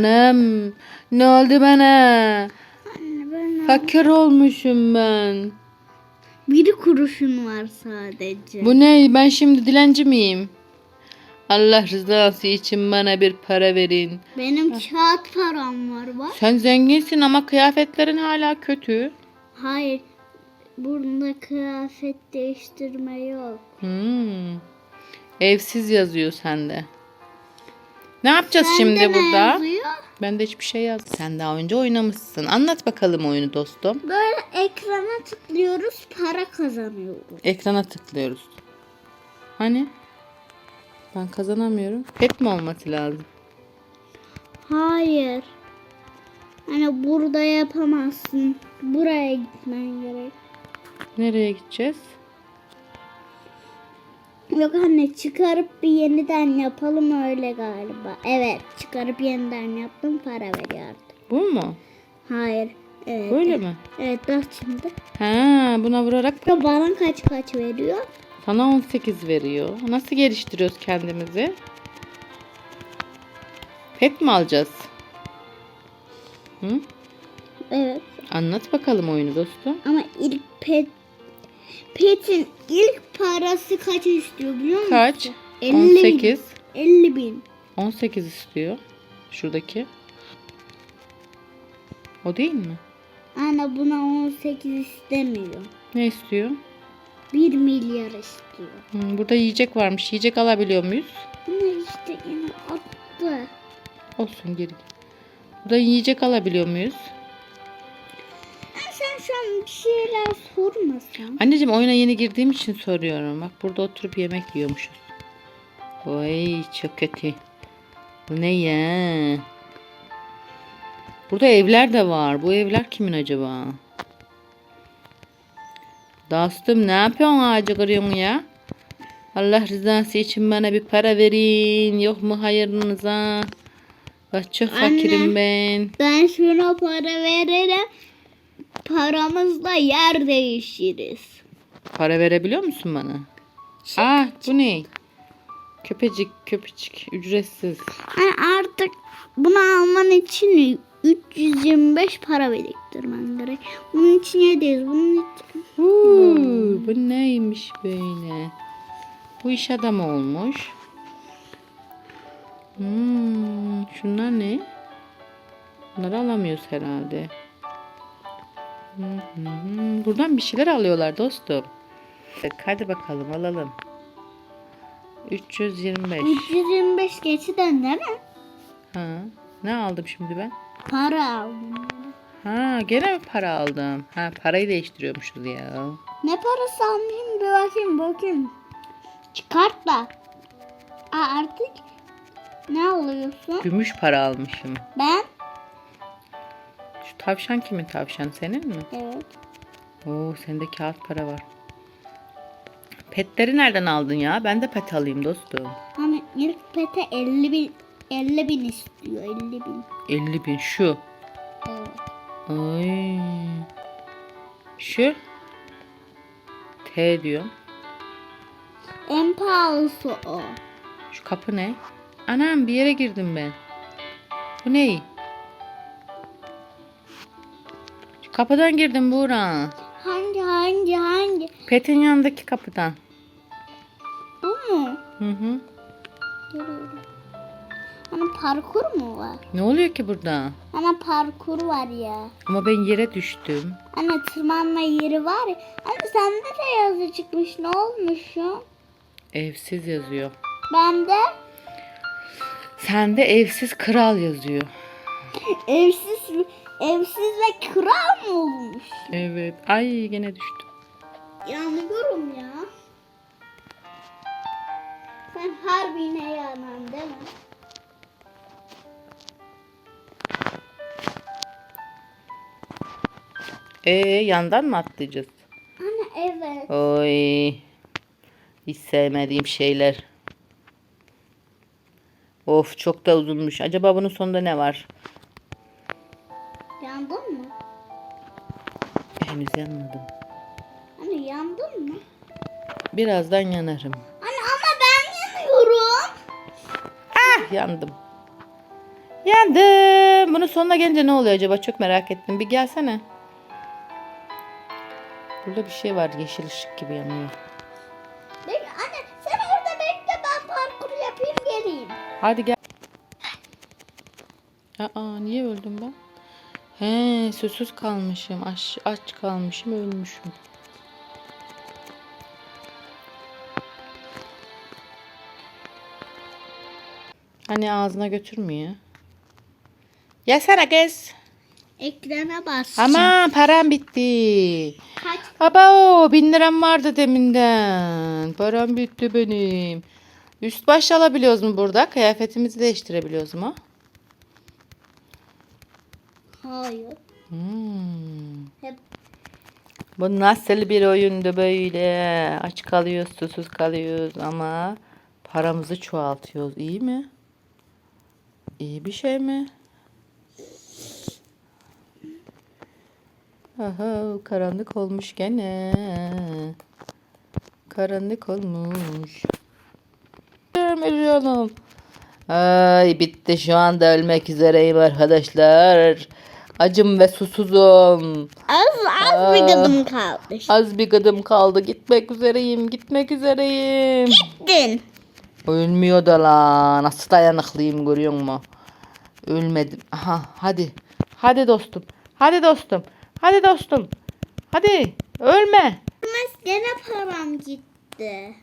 Anam ne oldu bana? Anne ben Fakir olmuşum ben. bir kuruşun var sadece. Bu ne? Ben şimdi dilenci miyim? Allah rızası için bana bir para verin. Benim kağıt param var bak. Sen zenginsin ama kıyafetlerin hala kötü. Hayır. Bunda kıyafet değiştirme yok. Hmm. Evsiz yazıyor sende. Ne yapacağız Sende şimdi burada? yazıyor? Ben de hiçbir şey yaz. Sen daha önce oynamışsın. Anlat bakalım oyunu dostum. Böyle ekrana tıklıyoruz para kazanıyoruz. Ekrana tıklıyoruz. Hani? Ben kazanamıyorum. Pet mi olması lazım? Hayır. Hani burada yapamazsın. Buraya gitmen gerek. Nereye gideceğiz? Yok anne çıkarıp bir yeniden yapalım öyle galiba. Evet çıkarıp yeniden yaptım para veriyor artık. Bu mu? Hayır. Evet. Böyle mi? Evet bak şimdi. Ha, buna vurarak Bana kaç kaç veriyor? sana 18 veriyor. Nasıl geliştiriyoruz kendimizi? Pet mi alacağız? Hı? Evet. Anlat bakalım oyunu dostum. Ama ilk pet Pet'in ilk parası kaç istiyor biliyor musun? Kaç? 50 bin. 18. 50 bin. 18 istiyor. Şuradaki. O değil mi? Anne buna 18 istemiyor. Ne istiyor? 1 milyar istiyor. Hmm, burada yiyecek varmış. Yiyecek alabiliyor muyuz? Ama işte yine attı. Olsun geri. Burada yiyecek alabiliyor muyuz? An bir şeyler sormasan. Anneciğim oyuna yeni girdiğim için soruyorum. Bak burada oturup yemek yiyormuşuz. Vay çok kötü. Bu ne ya? Burada evler de var. Bu evler kimin acaba? Dostum ne yapıyorsun ağacı kırıyorsun ya? Allah rızası için bana bir para verin. Yok mu hayırınıza? Bak çok Anne. fakirim ben. Ben şuna para veririm. Paramızla yer değişiriz. Para verebiliyor musun bana? Aa bu ne? Köpecik köpecik ücretsiz. Yani artık bunu alman için 325 para biriktirmen gerek. Bunun için 700. Bunun için... Huu, bu neymiş böyle? Bu iş adamı olmuş. Hmm, şunlar ne? Bunları alamıyoruz herhalde. Hı. Buradan bir şeyler alıyorlar dostum. Hadi bakalım alalım. 325. 325 geçiden değil mi? Ha, ne aldım şimdi ben? Para aldım. Ha, gene mi para aldım? Ha, parayı değiştiriyormuşuz ya. Ne parası almışım bir bakayım bakayım. Çıkart da. Aa, artık ne alıyorsun? Gümüş para almışım. Ben? Şu tavşan kimin tavşan senin mi? Evet. Oo sende kağıt para var. Petleri nereden aldın ya? Ben de pet alayım dostum. Hani ilk pete 50 bin 50 bin istiyor 50 bin. 50 bin şu. Evet. Ay. Şu. T diyor. En pahalısı o. Şu kapı ne? Anam bir yere girdim ben. Bu ne? Kapıdan girdim Buğra. Hangi hangi hangi? Pet'in yanındaki kapıdan. Bu mu? Hı hı. Görüyorum. Hani parkur mu var? Ne oluyor ki burada? Hani parkur var ya. Ama ben yere düştüm. Hani tırmanma yeri var ya. Hani sende de yazı çıkmış. Ne olmuş ya? Evsiz yazıyor. Bende Sende evsiz kral yazıyor. evsiz evsiz ve kral mı olmuş? Evet. Ay gene düştüm. Yanıyorum ya. Sen harbine yanan değil mi? Ee yandan mı atlayacağız? Anne evet. Oy. Hiç sevmediğim şeyler. Of çok da uzunmuş. Acaba bunun sonunda ne var? Henüz yanmadım. Anne yandın mı? Birazdan yanarım. Anne ama ben yanıyorum. Ah yandım. Yandım. Bunun sonuna gelince ne oluyor acaba? Çok merak ettim. Bir gelsene. Burada bir şey var. Yeşil ışık gibi yanıyor. Bek anne sen orada bekle ben parkur yapayım geleyim. Hadi gel. Aa niye öldüm ben? He susuz kalmışım. Aç, aç kalmışım ölmüşüm. Hani ağzına götürmüyor. Yesene kız. Ekrana bas. Aman param bitti. Kaç Aba bin liram vardı deminden. Param bitti benim. Üst baş alabiliyoruz mu burada? Kıyafetimizi değiştirebiliyoruz mu? Hayır. Hmm. Hep Bu nasıl bir oyundu böyle? Aç kalıyoruz, susuz kalıyoruz ama paramızı çoğaltıyoruz. İyi mi? İyi bir şey mi? Aha, karanlık olmuş gene. Karanlık olmuş. Görmüyorum. Ay bitti şu anda ölmek üzereyim arkadaşlar. Acım ve susuzum. az az bir gıdım kaldı. Az bir gıdım kaldı. Gitmek üzereyim. Gitmek üzereyim. Gittin. Ölmüyor da la. Nasıl dayanıklıyım görüyor musun? Ölmedim. Aha hadi. Hadi dostum. Hadi dostum. Hadi dostum. Hadi. Ölme. Gene param gitti.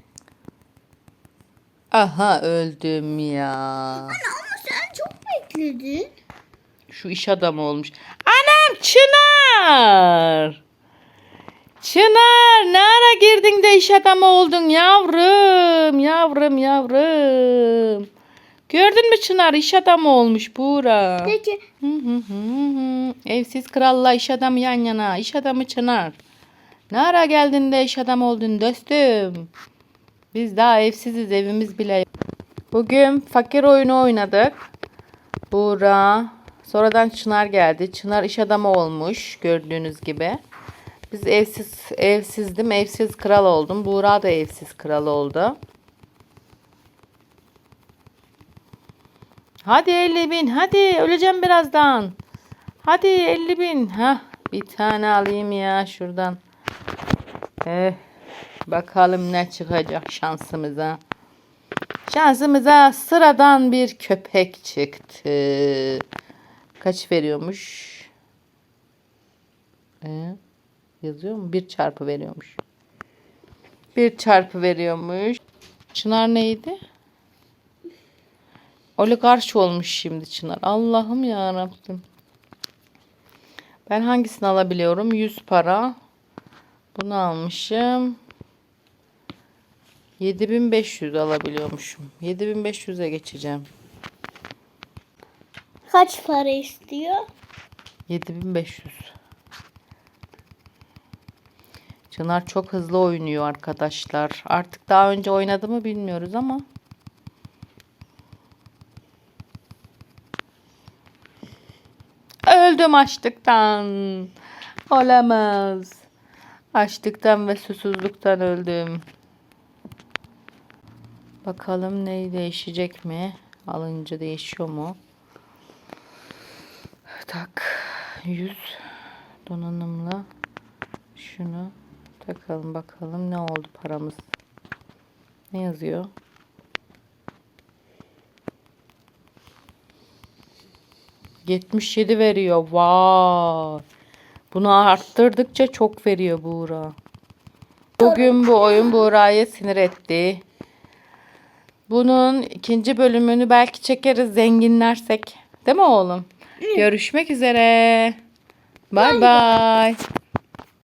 Aha öldüm ya. Anne ama sen çok bekledin. Şu iş adamı olmuş. Anam Çınar. Çınar ne ara girdin de iş adamı oldun yavrum. Yavrum yavrum. Gördün mü Çınar iş adamı olmuş Buğra. Peki Hı hı hı hı. Evsiz kralla iş adamı yan yana. İş adamı Çınar. Ne ara geldin de iş adamı oldun dostum. Biz daha evsiziz evimiz bile. yok. Bugün fakir oyunu oynadık. Buğra. Sonradan Çınar geldi. Çınar iş adamı olmuş gördüğünüz gibi. Biz evsiz evsizdim. Evsiz kral oldum. Buğra da evsiz kral oldu. Hadi 50 bin. Hadi öleceğim birazdan. Hadi 50 bin. Hah, bir tane alayım ya şuradan. Eh, bakalım ne çıkacak şansımıza. Şansımıza sıradan bir köpek çıktı. Kaç veriyormuş? Ee, yazıyor mu? Bir çarpı veriyormuş. Bir çarpı veriyormuş. Çınar neydi? Oligarş olmuş şimdi Çınar. Allah'ım ya Rabbim. Ben hangisini alabiliyorum? 100 para. Bunu almışım. 7500 alabiliyormuşum. 7500'e geçeceğim. kaç para istiyor? 7500. Çınar çok hızlı oynuyor arkadaşlar. Artık daha önce oynadı mı bilmiyoruz ama. Öldüm açlıktan. Olamaz. Açlıktan ve susuzluktan öldüm. Bakalım ne değişecek mi? Alınca değişiyor mu? Tak. 100 donanımla şunu takalım bakalım ne oldu paramız. Ne yazıyor? Yetmiş yedi veriyor. Vay. Bunu arttırdıkça çok veriyor Buğra. Bugün bu oyun Buğra'yı sinir etti. Bunun ikinci bölümünü belki çekeriz zenginlersek. Değil mi oğlum? Görüşmek üzere. Bye bye.